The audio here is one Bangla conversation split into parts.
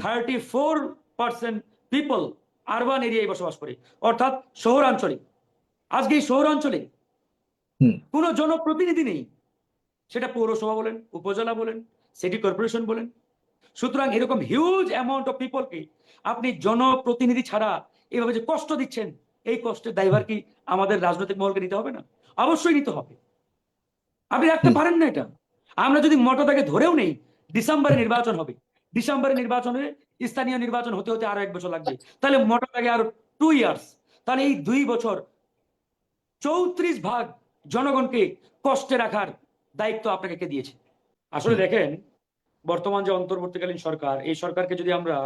Thirty four percent people urban এরিয়ায় বসবাস করে অর্থাৎ শহরাঞ্চলে। আজকে এই শহরাঞ্চলে। কোনো জনপ্রতিনিধি নেই। সেটা পৌরসভা বলেন উপজেলা বলেন সিটি কর্পোরেশন বলেন। সুতরাং এরকম হিউজ অ্যামাউন্ট অফ পিপলকে আপনি জনপ্রতিনিধি ছাড়া এভাবে যে কষ্ট দিচ্ছেন এই কষ্টের দায়ভার কি আমাদের রাজনৈতিক মহলকে নিতে হবে না? অবশ্যই নিতে হবে। আপনি রাখতে পারেন না এটা। আমরা যদি মতটাকে ধরেও নেই ডিসেম্বরে নির্বাচন হবে। ডিসেম্বরে নির্বাচনে স্থানীয় নির্বাচন হতে হতে আরও এক বছর লাগবে। তাহলে মোটাটাকে আরও টু ইয়ার্স তাহলে এই দুই বছর চৌত্রিশ ভাগ জনগণকে কষ্টে রাখার দায়িত্ব আপনাকে কে দিয়েছে? আসলে দেখেন বর্তমান যে অন্তর্বর্তীকালীন সরকার এই সরকারকে যদি আমরা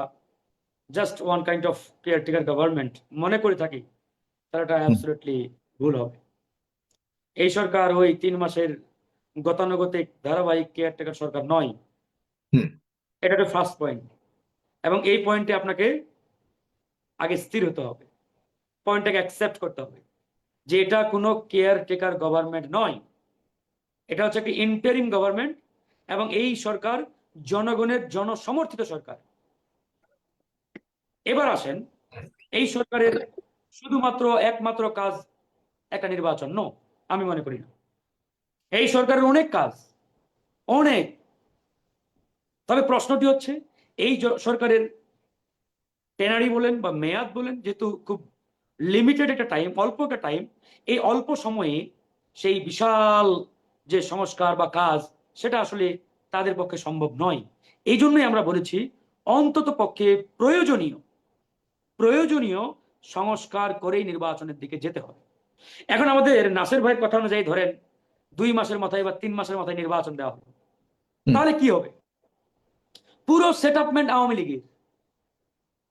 just one kind of caretaker government মনে করে থাকি তাহলে এটা অ্যাবসলিউটলি ভুল হবে। এই সরকার ওই তিন মাসের গতানুগতিক ধারাবাহিক কেয়ারটেকার সরকার নয়। হুম। এটা একটা ফার্স্ট পয়েন্ট এবং এই পয়েন্টে আপনাকে আগে স্থির হতে হবে। পয়েন্টটাকে অ্যাকসেপ্ট করতে হবে। যে এটা কোনো কেয়ারটেকার গভর্নমেন্ট নয়। এটা হচ্ছে একটি ইন্টারিম গভর্নমেন্ট এবং এই সরকার জনগণের জনসমর্থিত সরকার। এবার আসেন, এই সরকারের শুধুমাত্র একমাত্র কাজ একটা নির্বাচন। নো আমি মনে করি না। এই সরকারের অনেক কাজ, অনেক তবে প্রশ্নটি হচ্ছে এই সরকারের টেনারি বলেন বা মেয়াদ বলেন যেহেতু খুব লিমিটেড একটা টাইম অল্প একটা টাইম এই অল্প সময়ে সেই বিশাল যে সংস্কার বা কাজ সেটা আসলে তাদের পক্ষে সম্ভব নয়। এই জন্যই আমরা বলেছি অন্তত পক্ষে প্রয়োজনীয় প্রয়োজনীয় সংস্কার করেই নির্বাচনের দিকে যেতে হবে। এখন আমাদের নাসের ভাইয়ের কথা অনুযায়ী ধরেন দুই মাসের মাথায় বা তিন মাসের মাথায় নির্বাচন দেওয়া হবে। তাহলে কি হবে? পুরো সেট আপমেন্ট আওয়ামী লীগের।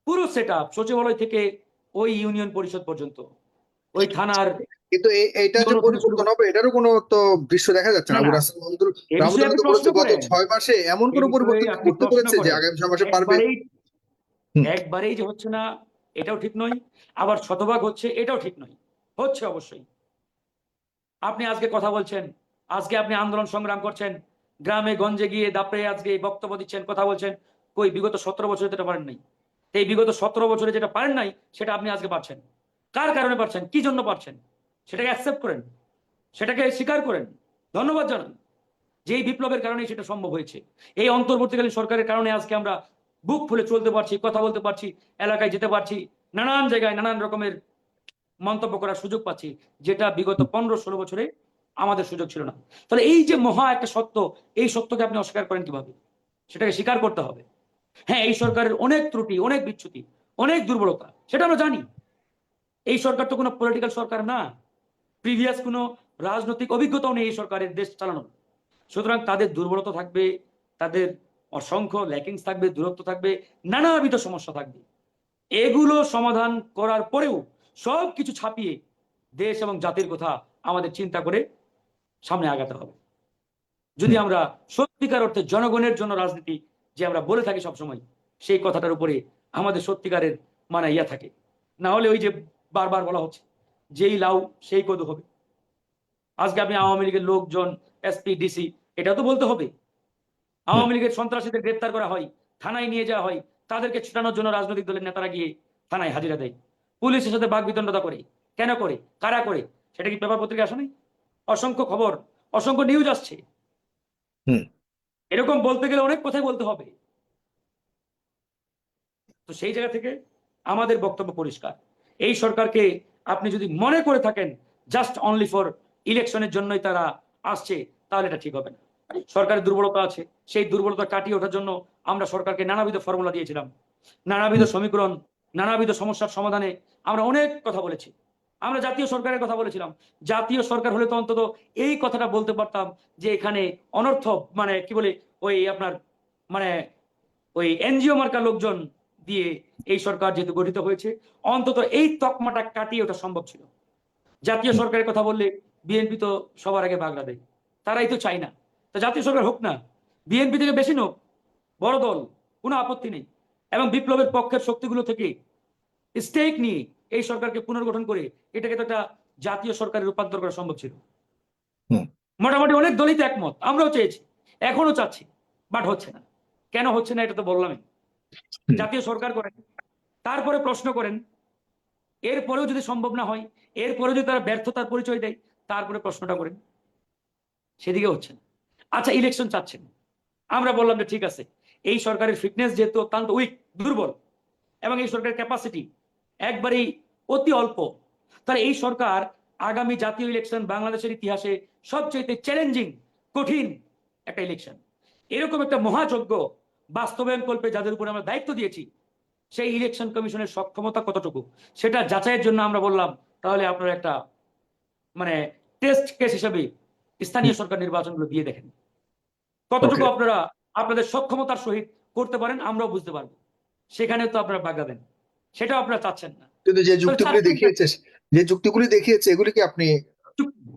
পুরো সেট আপ সচিবালয় থেকে ওই ইউনিয়ন পরিষদ পর্যন্ত। ওই থানার কিন্তু এইটা যে পরিবর্তন হবে এটারও কোনো তো দৃশ্য দেখা যাচ্ছে না। গত ছয় মাসে এমন কোনো পরিবর্তন করতে পেরেছে যে আগামী ছয় মাসে পারবে? একবারেই যে হচ্ছে না এটাও ঠিক নয়। আবার শতভাগ হচ্ছে এটাও ঠিক নয়। হচ্ছে অবশ্যই। আপনি আজকে কথা বলছেন আজকে আপনি আন্দোলন সংগ্রাম করছেন গ্রামে, গঞ্জে গিয়ে দাপড়ে আজকে বক্তব্য দিচ্ছেন, কথা বলছেন, কই বিগত সতেরো বছরে যেটা পারেন নাই? এই বিগত সতেরো বছরে যেটা পারেন নাই, সেটা আপনি আজকে পারছেন। কার কারণে পারছেন? কি জন্য পারছেন? সেটাকে অ্যাকসেপ্ট করেন। সেটাকে স্বীকার করেন। ধন্যবাদ জানান যে বিপ্লবের কারণেই সেটা সম্ভব হয়েছে। এই অন্তর্বর্তীকালীন সরকারের কারণে আজকে আমরা বুক ফুলে চলতে পারছি, কথা বলতে পারছি, এলাকায় যেতে পারছি, নানান জায়গায় নানান রকমের মন্তব্য করার সুযোগ পাচ্ছি, যেটা বিগত পনেরো ষোলো বছরে আমাদের সুযোগ ছিল না। তাহলে এই যে মহা একটা সত্য, এই সত্যকে আপনি অস্বীকার করেন কীভাবে? সেটাকে স্বীকার করতে হবে। হ্যাঁ এই সরকারের অনেক ত্রুটি, অনেক বিচ্যুতি, অনেক দুর্বলতা, সেটা আমরা জানি। এই সরকার তো কোনো পলিটিক্যাল সরকার না। প্রিভিয়াস কোনো রাজনৈতিক অভিজ্ঞতাও নেই এই সরকারের দেশ চালানোর। সুতরাং তাদের দুর্বলতা থাকবে, তাদের অসংখ্য ল্যাকিংস থাকবে, দূরত্ব থাকবে, নানাবিধ সমস্যা থাকবে। এগুলো সমাধান করার পরেও সব কিছু ছাপিয়ে দেশ এবং জাতির কথা আমাদের চিন্তা করে সামনে আগাতে হবে। যদি আমরা সত্যিকার অর্থে জনগণের জন্য রাজনীতি যে আমরা বলে থাকি সবসময় সেই কথাটার উপরে আমাদের সত্যিকারের মানে ইয়া থাকে। না হলে ওই যে বারবার বলা হচ্ছে যেই লাউ সেই কদু হবে। আজকে আপনি আওয়ামী লীগের লোকজন এসপি ডিসি এটা তো বলতে হবে। আওয়ামী লীগের সন্ত্রাসীদের গ্রেপ্তার করা হয় থানায় নিয়ে যাওয়া হয় তাদেরকে ছুটানোর জন্য রাজনৈতিক দলের নেতারা গিয়ে থানায় হাজিরা দেয়। পুলিশের সাথে বাঘ বিতণ্ডতা করে কেন করে কারা করে সেটা কি পেপার পত্রিকা আসে নাই? অসংখ্য খবর অসংখ্য নিউজ আসছে। এরকম বলতে গেলে অনেক কথাই বলতে হবে। তো সেই জায়গা থেকে আমাদের বক্তব্য পরিষ্কার। এই সরকারকে আপনি যদি মনে করে থাকেন জাস্ট অনলি ফর ইলেকশনের জন্যই তারা আসছে তাহলে এটা ঠিক হবে না। সরকারের দুর্বলতা আছে। সেই দুর্বলতা কাটিয়ে ওঠার জন্য আমরা সরকারকে নানাবিধ ফর্মুলা দিয়েছিলাম। নানাবিধ সমীকরণ নানাবিধ সমস্যার সমাধানে আমরা অনেক কথা বলেছি। আমরা জাতীয় সরকারের কথা বলেছিলাম। জাতীয় সরকার হলে তো অন্তত এই কথাটা বলতে পারতাম যে এখানে অনর্থ মানে কি বলে, ওই আপনার মানে ওই এনজিও মার্কা লোকজন দিয়ে এই সরকার যেহেতু গঠিত হয়েছে, অন্তত এই তকমাটা কাটিয়ে ওঠা সম্ভব ছিল। জাতীয় সরকারের কথা বললে বিএনপি তো সবার আগে বাগড়া দেয়। তারাই তো চায় না। তা জাতীয় সরকার হোক না, বিএনপি থেকে বেশি নোক, বড় দল, কোনো আপত্তি নেই। এবং বিপ্লবের পক্ষের শক্তিগুলো থেকে স্টেক নিয়ে এই সরকারকে পুনর্গঠন করে এটাকে তো একটা জাতীয় সরকারে রূপান্তর করা সম্ভব ছিল। মোটামুটি অনেক দলিত একমত আমরাও চেয়েছি এখনও চাচ্ছি বাট হচ্ছে না। কেন হচ্ছে না এটা তো বললামই। জাতীয় সরকার করেন তারপরে প্রশ্ন করেন এরপরেও যদি সম্ভব না হয় এরপরে যদি তারা ব্যর্থতার পরিচয় দেয় তারপরে প্রশ্নটা করেন সেদিকে হচ্ছে না। আচ্ছা ইলেকশন চাচ্ছেন। আমরা বললাম যে ঠিক আছে এই সরকারের ফিটনেস যেহেতু অত্যন্ত উইক দুর্বল এবং এই সরকারের ক্যাপাসিটি একবারেই অতি অল্প। তাহলে এই সরকার আগামী জাতীয় ইলেকশন বাংলাদেশের ইতিহাসে সবচেয়ে চ্যালেঞ্জিং কঠিন একটা ইলেকশন এরকম একটা মহাযজ্ঞ বাস্তবায়ন কল্পে যাদের উপর আমরা দায়িত্ব দিয়েছি সেই ইলেকশন কমিশনের সক্ষমতা কতটুকু? সেটা যাচাইয়ের জন্য আমরা বললাম তাহলে আপনারা একটা মানে টেস্ট কেস হিসেবে স্থানীয় সরকার নির্বাচনগুলো দিয়ে দেখেন। কতটুকু আপনারা আপনাদের সক্ষমতার সহিত করতে পারেন আমরাও বুঝতে পারব। সেখানে তো আপনারা বাগাবেন। সেটাও আপনারা চাচ্ছেন না। কিন্তু যে যুক্তিগুলি দেখিয়েছে যে যুক্তিগুলি দেখিয়েছে এগুলি কি আপনি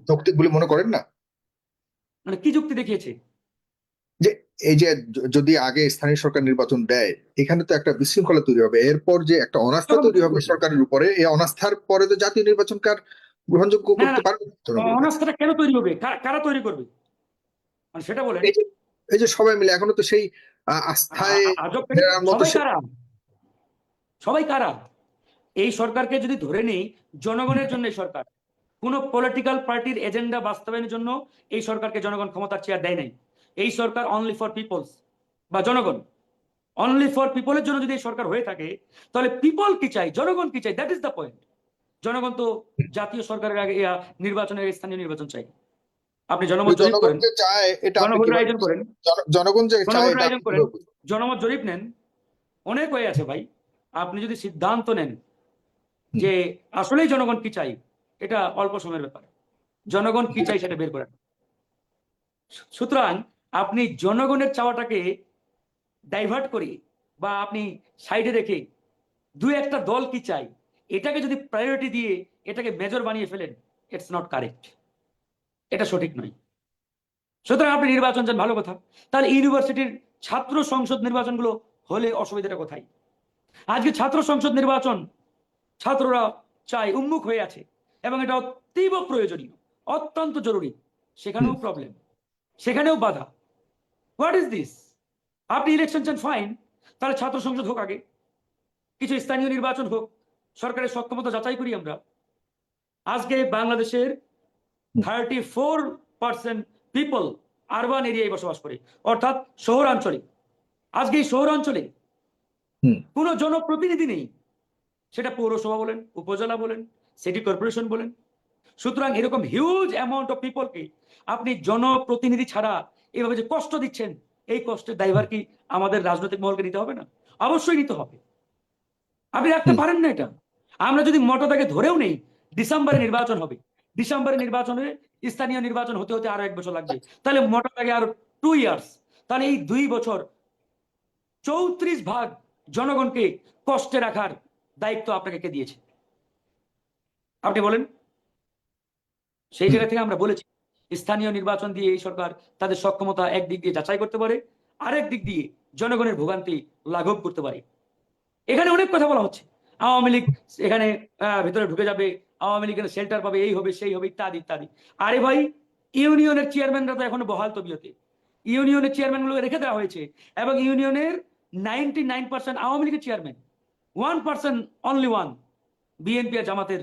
যৌক্তিক বলে মনে করেন না? মানে কি যুক্তি দেখিয়েছে? যে এই যে যদি আগে স্থানীয় সরকার নির্বাচন দেয় এখানে তো একটা বিশৃঙ্খলা তৈরি হবে। এরপর যে একটা অনাস্থা তৈরি হবে সরকারের উপরে এই অনাস্থার পরে তো জাতীয় নির্বাচন কার গ্রহণযোগ্য করতে পারবে। অনাস্থাটা কেন তৈরি হবে? কারা- তৈরি করবে? মানে সেটা বলেন। এই যে এই যে সবাই মিলে এখনও তো সেই আস্থায় মতো সবাই কারা? সবাই কারা? এই সরকারকে যদি ধরে নেই জনগণের জন্য এই সরকার। কোন পলিটিক্যাল পার্টির এজেন্ডা বাস্তবায়নের জন্য এই সরকারকে জনগণ ক্ষমতার চেয়ার দেয় নাই। এই সরকার অনলি ফর পিপলস বা জনগণ। অনলি ফর পিপলের জন্য যদি এই সরকার হয়ে থাকে তাহলে পিপল কি চাই জনগণ কি চাই দ্যাট ইজ দ্য পয়েন্ট জনগণ তো জাতীয় সরকারের আগে নির্বাচনের স্থানীয় নির্বাচন চাই আপনি জনমত জরিপ করেন। আপনি আয়োজন করেন? জনগণ আয়োজন করেন। জনমত জরিপ নেন। অনেক হয়ে আছে ভাই। আপনি যদি সিদ্ধান্ত নেন যে আসলেই জনগণ কি চাই, এটা অল্প সময়ের ব্যাপার। জনগণ কি চাই সেটা বের করেন। সুতরাং আপনি জনগণের চাওয়াটাকে ডাইভার্ট করে বা আপনি সাইডে রেখে দুই একটা দল কি চাই, এটাকে যদি প্রায়োরিটি দিয়ে এটাকে মেজর বানিয়ে ফেলেন ইটস নট কারেক্ট এটা সঠিক নয়। সুতরাং আপনি নির্বাচন চান, ভালো কথা। তাহলে ইউনিভার্সিটির ছাত্র সংসদ নির্বাচনগুলো হলে অসুবিধাটা কোথায়? আজকে ছাত্র সংসদ নির্বাচন ছাত্ররা চায় উন্মুখ হয়ে আছে এবং এটা অতীব প্রয়োজনীয় অত্যন্ত জরুরি। সেখানেও প্রবলেম সেখানেও বাধা। হোয়াট ইজ দিস আপনি ইলেকশন চান ফাইন তাহলে ছাত্র সংসদ হোক আগে। কিছু স্থানীয় নির্বাচন হোক। সরকারের সক্ষমতা যাচাই করি আমরা। আজকে বাংলাদেশের thirty four percent people urban এরিয়ায় বসবাস করে অর্থাৎ শহরাঞ্চলে। আজকে এই শহরাঞ্চলে। কোনো জনপ্রতিনিধি নেই। সেটা পৌরসভা বলেন উপজেলা বলেন সিটি কর্পোরেশন বলেন। সুতরাং এরকম হিউজ অ্যামাউন্ট অফ পিপলকে আপনি জনপ্রতিনিধি ছাড়া এভাবে যে কষ্ট দিচ্ছেন এই কষ্টের দায়ভার কি আমাদের রাজনৈতিক মহলকে নিতে হবে না? অবশ্যই নিতে হবে। আপনি রাখতে পারেন না এটা। আমরা যদি মতটাকে ধরেও নেই ডিসেম্বরে নির্বাচন হবে। ডিসেম্বরে নির্বাচনে স্থানীয় নির্বাচন হতে হতে আরও এক বছর লাগবে। তাহলে মোটাটাকে আরও টু ইয়ার্স তাহলে এই দুই বছর চৌত্রিশ ভাগ জনগণকে কষ্টে রাখার দায়িত্ব আপনাকে কে দিয়েছে? আপনি বলেন। সেই জায়গা থেকে আমরা বলেছি, স্থানীয় নির্বাচন দিয়ে এই সরকার তাদের সক্ষমতা একদিক দিয়ে যাচাই করতে পারে, আরেক দিক দিয়ে জনগণের ভোগান্তি লাঘব করতে পারে। এখানে অনেক কথা বলা হচ্ছে। আওয়ামী লীগ এখানে ভিতরে ঢুকে যাবে, আওয়ামী লীগ শেল্টার পাবে, এই হবে, সেই হবে, ইত্যাদি ইত্যাদি। আরে ভাই, ইউনিয়নের চেয়ারম্যানরা তো এখনও বহাল তবিয়তে। ইউনিয়নের চেয়ারম্যানগুলো রেখে দেওয়া হয়েছে এবং ইউনিয়নের নাইনটি নাইন পার্সেন্ট আওয়ামী লীগের chairman one percent only one BNP আর জামাতের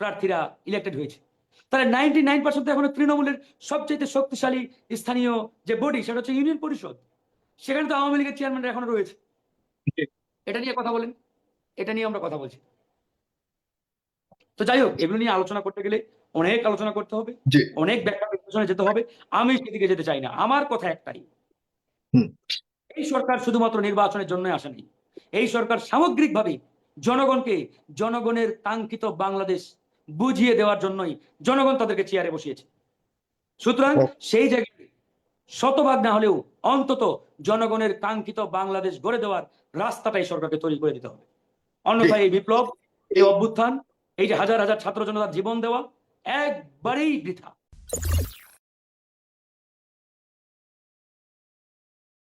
প্রার্থীরা ইলেক্টেড হয়েছে। তাহলে নাইনটি নাইন পার্সেন্ট এখনও তৃণমূলের সবচেয়ে শক্তিশালী স্থানীয় যে বডি সেটা হচ্ছে ইউনিয়ন পরিষদ সেখানে তো আওয়ামী লীগের চেয়ারম্যানরা এখনও রয়েছে। এটা নিয়ে কথা বলেন। এটা নিয়ে আমরা কথা বলছি। তো যাই হোক এগুলো নিয়ে আলোচনা করতে গেলে অনেক আলোচনা করতে হবে। অনেক ব্যাখ্যা বিশ্লেষণে যেতে হবে। আমি সেদিকে যেতে চাই না। আমার কথা একটাই। এই সরকার শুধুমাত্র নির্বাচনের জন্য আসেনি। এই সরকার সামগ্রিকভাবে জনগণকে জনগণের কাঙ্ক্ষিত বাংলাদেশ বুঝিয়ে দেওয়ার জন্যই জনগণ তাদেরকে চেয়ারে বসিয়েছে। সুতরাং সেই জায়গায় শতভাগ না হলেও অন্তত জনগণের কাঙ্ক্ষিত বাংলাদেশ গড়ে দেওয়ার রাস্তাটাই সরকারকে তৈরি করে দিতে হবে। অন্যথায় এই বিপ্লব এই অভ্যুত্থান এই যে হাজার হাজার ছাত্র জনতার জীবন দেওয়া একবারেই বৃথা।